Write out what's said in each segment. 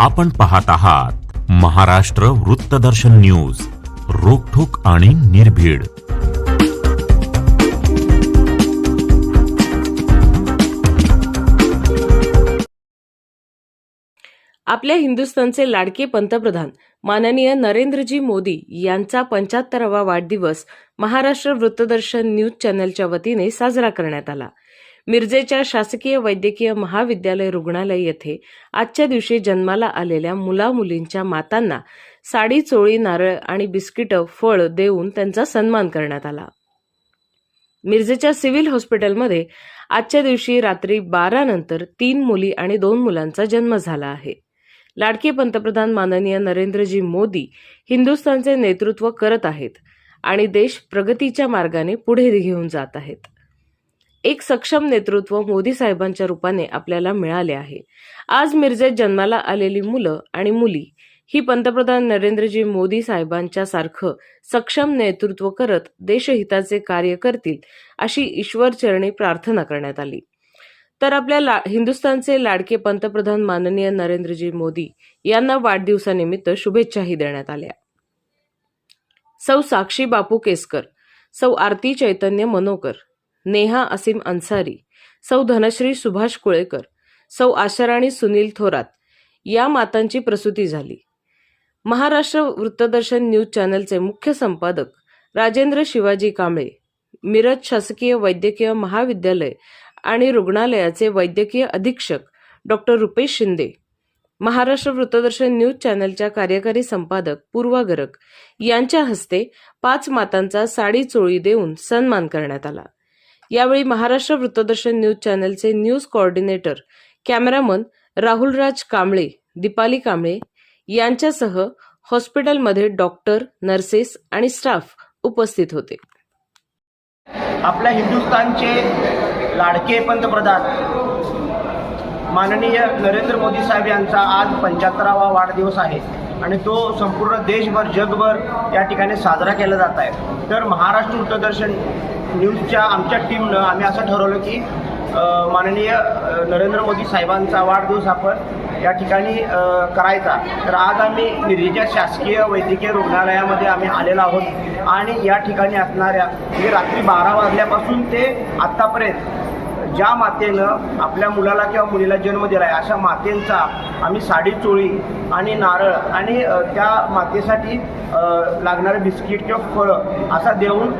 आपण पाहत आहात महाराष्ट्र वृत्तदर्शन न्यूज रोखोक आणि निर्भीड. आपल्या हिंदुस्थानचे लाडके पंतप्रधान माननीय नरेंद्रजी मोदी यांचा पंच्याहत्तरावा वाढदिवस महाराष्ट्र वृत्तदर्शन न्यूज चॅनलच्या वतीने साजरा करण्यात आला. मिरजेच्या शासकीय वैद्यकीय महाविद्यालय रुग्णालय येथे आजच्या दिवशी जन्माला आलेल्या मुला मुलींच्या मातांना साडी चोळी नारळ आणि बिस्किटं फळ देऊन त्यांचा सन्मान करण्यात आला. मिरजेच्या सिव्हिल हॉस्पिटलमध्ये आजच्या दिवशी रात्री बारा नंतर तीन मुली आणि दोन मुलांचा जन्म झाला आहे. लाडके पंतप्रधान माननीय नरेंद्रजी मोदी हिंदुस्थानचे नेतृत्व करत आहेत आणि देश प्रगतीच्या मार्गाने पुढे घेऊन जात आहेत. एक सक्षम नेतृत्व मोदी साहेबांच्या रूपाने आपल्याला मिळाले आहे. आज मिरजेत जन्माला आलेली मुलं आणि मुली ही पंतप्रधान नरेंद्रजी मोदी साहेबांच्या सारखं सक्षम नेतृत्व करत देशहिताचे कार्य करतील अशी ईश्वरचरणी प्रार्थना करण्यात आली. तर आपल्या ला हिंदुस्थानचे लाडके पंतप्रधान माननीय नरेंद्रजी मोदी यांना वाढदिवसानिमित्त शुभेच्छाही देण्यात आल्या. सौ साक्षी बापू केसकर सौ आरती चैतन्य मनोकर नेहा असीम अन्सारी सौ धनश्री सुभाष कुळेकर सौ आशाराणी सुनील थोरात या मातांची प्रसूती झाली. महाराष्ट्र वृत्तदर्शन न्यूज चॅनलचे मुख्य संपादक राजेंद्र शिवाजी कांबळे मिरज शासकीय वैद्यकीय महाविद्यालय आणि रुग्णालयाचे वैद्यकीय अधीक्षक डॉक्टर रुपेश शिंदे महाराष्ट्र वृत्तदर्शन न्यूज चॅनलच्या कार्यकारी संपादक पूर्वा गरक यांच्या हस्ते पाच मातांचा साडी चोळी देऊन सन्मान करण्यात आला. यावेळी Maharashtra Vruttadarshan news चॅनलचे news coordinator cameraman Rahulraj Kamble Deepali Kamble यांच्यासह हॉस्पिटलमध्ये डॉक्टर नर्सेस आणि स्टाफ उपस्थित होते. आपल्या हिंदुस्थानचे लाडके पंतप्रधान माननीय नरेंद्र मोदी साहेब यांचा आज पंच्याहत्तरावा वाढदिवस आहे आणि तो संपूर्ण देशभर जगभर या ठिकाणी साजरा केला जात आहे. तर महाराष्ट्र वृत्तदर्शन न्यूजच्या आमच्या टीमनं आम्ही असं ठरवलं की माननीय नरेंद्र मोदी साहेबांचा वाढदिवस आपण या ठिकाणी करायचा. तर आज आम्ही मिरजेच्या शासकीय वैद्यकीय रुग्णालयामध्ये आम्ही आलेलो आहोत. आणि या ठिकाणी असणाऱ्या म्हणजे रात्री बारा वाजल्यापासून ते आत्तापर्यंत ज्या मातेनं आपल्या मुलाला किंवा मुलीला जन्म दिला आहे अशा मातेंचा आम्ही साडी चोळी आणि नारळ आणि त्या मातेसाठी लागणारं बिस्किट किंवा फळं असा देऊन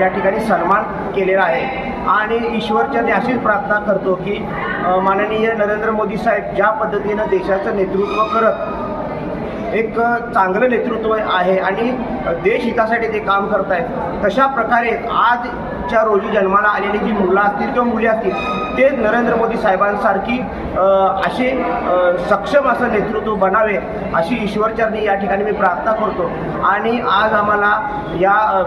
या ठिकाणी सन्मान केलेला आहे. आणि ईश्वरच्या अशीच प्रार्थना करतो की माननीय नरेंद्र मोदी साहेब ज्या पद्धतीनं देशाचं नेतृत्व करत एक चांगलं नेतृत्व आहे आणि देशहितासाठी ते काम करत आहेत तशा प्रकारे आजच्या रोजी जन्माला आलेली जी मुलं असतील किंवा मुली असतील ते नरेंद्र मोदी साहेबांसारखी असे सक्षम असं नेतृत्व बनावे अशी ईश्वरचरणी या ठिकाणी मी प्रार्थना करतो. आणि आज आम्हाला या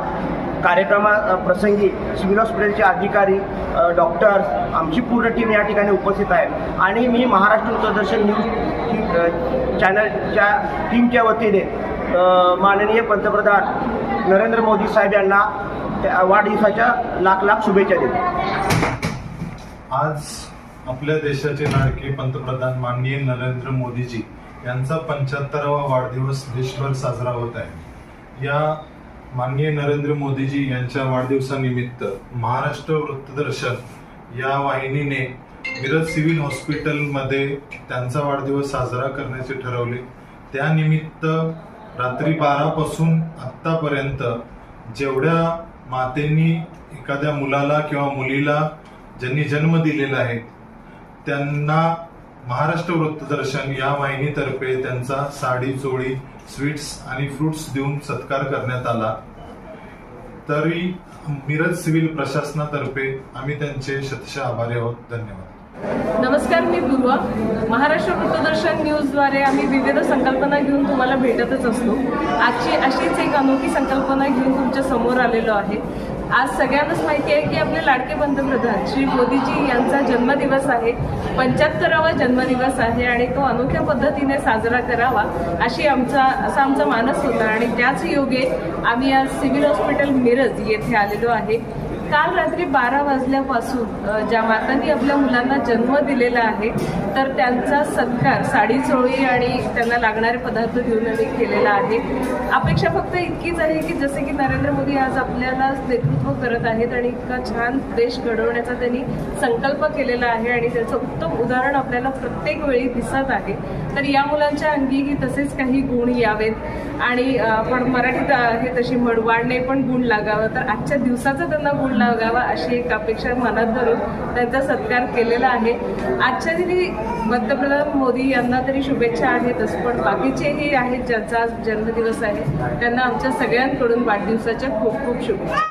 कार्यक्रमा प्रसंगी सिव्हिल हॉस्पिटलचे अधिकारी डॉक्टर्स आमची पूर्ण टीम या ठिकाणी उपस्थित आहे. आणि मी महाराष्ट्र दूरदर्शन न्यूज चॅनलच्या टीमच्या वतीने माननीय पंतप्रधान नरेंद्र मोदी साहेब यांना त्या वाढदिवसाच्या लाख लाख शुभेच्छा देतो. आज आपल्या देशाचे लाडके पंतप्रधान माननीय नरेंद्र मोदीजी यांचा पंच्याहत्तरावा वाढदिवस देशभर साजरा होत आहे. या माननीय नरेंद्र मोदीजी यांच्या वाढदिवसानिमित्त महाराष्ट्र वृत्तदर्शन या वाहिनीने मिरज सिव्हिल हॉस्पिटलमध्ये त्यांचा वाढदिवस साजरा करण्याचे ठरवले. त्यानिमित्त रात्री बारापासून आत्तापर्यंत जेवढ्या मातेंनी एखाद्या मुलाला किंवा मुलीला ज्यांनी जन्म दिलेला आहे त्यांना महाराष्ट्र वृत्तदर्शन या वाहिनीतर्फे त्यांचा साडी चोळी स्वीट्स आणि फ्रुट्स देऊन सत्कार करण्यात आला. तरी मिरज सिव्हिल प्रशासनातर्फे आम्ही त्यांचे शतशः आभारी आहोत. धन्यवाद. नमस्कार मी पूर्वा. महाराष्ट्र वृत्तदर्शन न्यूजद्वारे आम्ही विविध संकल्पना घेऊन तुम्हाला भेटतच असतो. आजची अशीच एक अनोखी संकल्पना घेऊन तुमच्यासमोर आलेलो आहे. आज सगळ्यांनाच माहिती आहे की आपले लाडके पंतप्रधान श्री मोदीजी यांचा जन्मदिवस आहे. पंच्याहत्तरावा जन्मदिवस आहे आणि तो अनोख्या पद्धतीने साजरा करावा अशी आमचा असा आमचा मानस होता. आणि त्याच योगे आम्ही आज सिव्हिल हॉस्पिटल मिरज येथे आलेलो आहे. काल रात्री बारा वाजल्यापासून ज्या मातांनी आपल्या मुलांना जन्म दिलेला आहे तर त्यांचा सत्कार साडी चोळी आणि त्यांना लागणारे पदार्थ घेऊन आम्ही केलेला आहे. अपेक्षा फक्त इतकीच आहे की जसे की नरेंद्र मोदी आज आपल्याला नेतृत्व करत आहेत आणि इतका छान देश घडवण्याचा त्यांनी संकल्प केलेला आहे आणि त्याचं उत्तम उदाहरण आपल्याला प्रत्येक वेळी दिसत आहे. तर या मुलांच्या अंगीही तसेच काही गुण यावेत. आणि पण आपण मराठीत आहे तशी मडवाडने पण गुण लागावं. तर आजच्या दिवसाचा त्यांना गुण लागावा अशी एक अपेक्षा मनात धरून त्यांचा सत्कार केलेला आहे. आजच्या दिनी पंतप्रधान मोदी यांना तरी शुभेच्छा आहेतच पण बाकीचेही आहेत ज्यांचा आज जन्मदिवस आहे. त्यांना आमच्या सगळ्यांकडून वाढदिवसाच्या खूप खूप शुभेच्छा.